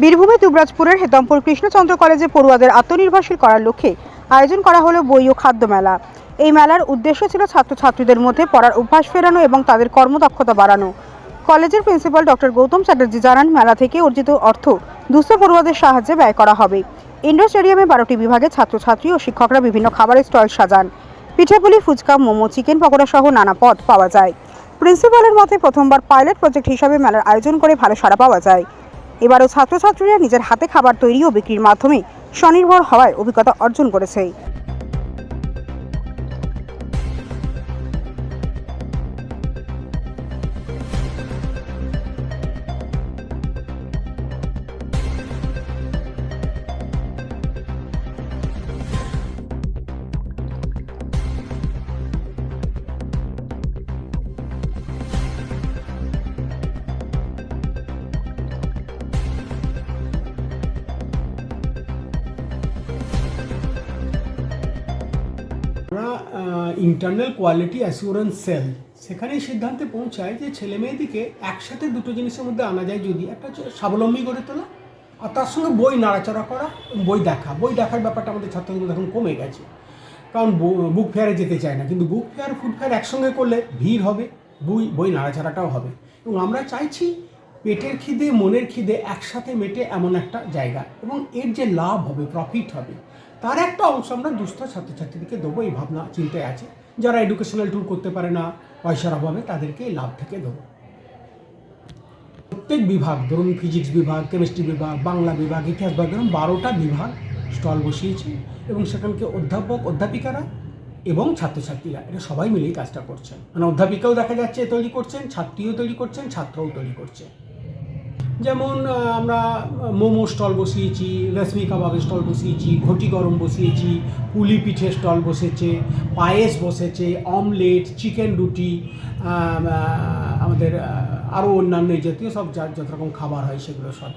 বীরভূমে দুবরাজপুরের হেতমপুর কৃষ্ণচন্দ্র কলেজে পড়ুয়াদের আত্মনির্ভরশীল করার লক্ষ্যে আয়োজন করা হলো বই ও খাদ্য মেলা। এই মেলার উদ্দেশ্য ছিল ছাত্রছাত্রীদের মধ্যে পড়ার অভ্যাস ফেরানো এবং তাদের কর্মদক্ষতা বাড়ানো। কলেজের প্রিন্সিপাল ডক্টর গৌতম চ্যাটার্জি জানান, মেলা থেকে অর্জিত অর্থ দুস্থ পড়ুয়াদের সাহায্যে ব্যয় করা হবে। ইন্ডোর স্টেডিয়ামে বারোটি বিভাগে ছাত্রছাত্রী ও শিক্ষকরা বিভিন্ন খাবারের স্টল সাজান। পিঠেপুলি ফুচকা, মোমো, চিকেন পকোড়া সহ নানা পদ পাওয়া যায়। প্রিন্সিপালের মতে, প্রথমবার পাইলট প্রজেক্ট হিসাবে মেলার আয়োজন করে ভালো সাড়া পাওয়া যায়। এবারও ছাত্রছাত্রীরা নিজের হাতে খাবার তৈরি ও বিক্রির মাধ্যমে স্বনির্ভর হওয়ার অভিজ্ঞতা অর্জন করেছে। ইন্টারনাল কোয়ালিটি অ্যাসিওরেন্স সেল সেখানেই সিদ্ধান্তে পৌঁছায় যে ছেলে মেয়েদিকে একসাথে দুটো জিনিসের মধ্যে আনা যায় যদি, একটা হচ্ছে স্বাবলম্বী গড়ে তোলা আর তার সঙ্গে বই নাড়াচাড়া করা, বই দেখা। বই দেখার ব্যাপারটা আমাদের ছাত্রদের এখন কমে গেছে। কারণ বুক ফেয়ারে যেতে চায় না। কিন্তু বুক ফেয়ার ফুড ফেয়ার একসঙ্গে করলে ভিড় হবে, বই বই নাড়াচাড়াটাও হবে। এবং আমরা চাইছি পেটের খিদে, মনের খিদে একসাথে মেটে এমন একটা জায়গা। এবং এর যে লাভ হবে প্রফিট হবে তার একটা অংশ আমরা দুস্থ ছাত্রছাত্রীদেরকে দেবো, এই ভাবনা, চিন্তায় আছে। যারা এডুকেশনাল ট্যুর করতে পারে না, পয়সার অভাবে তাদেরকে লাভ থেকে দেবো। প্রত্যেক বিভাগ, ধরুন ফিজিক্স বিভাগ কেমিস্ট্রি বিভাগ, বাংলা বিভাগ, ইতিহাস বিভাগ ধরুন বারোটা বিভাগ স্টল বসিয়েছে এবং সেখানকে অধ্যাপক, অধ্যাপিকারা এবং ছাত্রছাত্রীরা এটা সবাই মিলেই কাজটা করছেন। মানে অধ্যাপিকাও দেখা যাচ্ছে, তৈরি করছেন, ছাত্রীও তৈরি করছেন, ছাত্রও তৈরি করছে যেমন আমরা মোমো স্টল বসিয়েছি রেশমি কাবাবের স্টল বসিয়েছি ঘটি গরম বসিয়েছি পুলি পিঠে স্টল বসেছে পায়েস বসেছে অমলেট চিকেন রুটি আমাদের আরও অন্যান্য জাতীয় সব যা যত রকম খাবার হয় সেগুলো সব।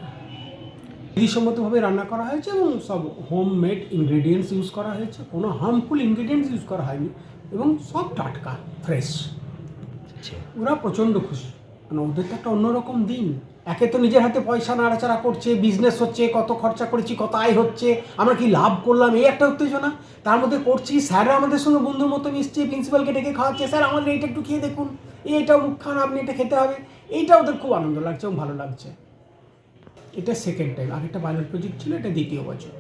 বিধিসম্মতভাবে রান্না করা হয়েছে এবং সব হোম মেড ইনগ্রেডিয়েন্টস ইউজ করা হয়েছে কোনো হার্মফুল ইনগ্রেডিয়েন্টস ইউজ করা হয়নি এবং সব টাটকা ফ্রেশ। ওরা প্রচণ্ড খুশি। মানে ওদের তো একটা অন্যরকম দিন। একে তো নিজের হাতে পয়সা নাড়াচাড়া করছে বিজনেস হচ্ছে, কত খরচা করেছি, কত আয় হচ্ছে, আমরা কি লাভ করলাম? এই একটা উত্তেজনা। তার মধ্যে করছি, স্যাররা আমাদের সঙ্গে বন্ধুর মতো মিশছে প্রিন্সিপালকে ডেকে খাওয়াচ্ছে, স্যার, আমাদের এইটা একটু খেয়ে দেখুন। এইটা মুখ খান আপনি এটা খেতে হবে। এইটা ওদের খুব আনন্দ লাগছে এবং ভালো লাগছে। এটা সেকেন্ড টাইম আরেকটা পাইলট প্রজেক্ট ছিল, এটা দ্বিতীয় বছর।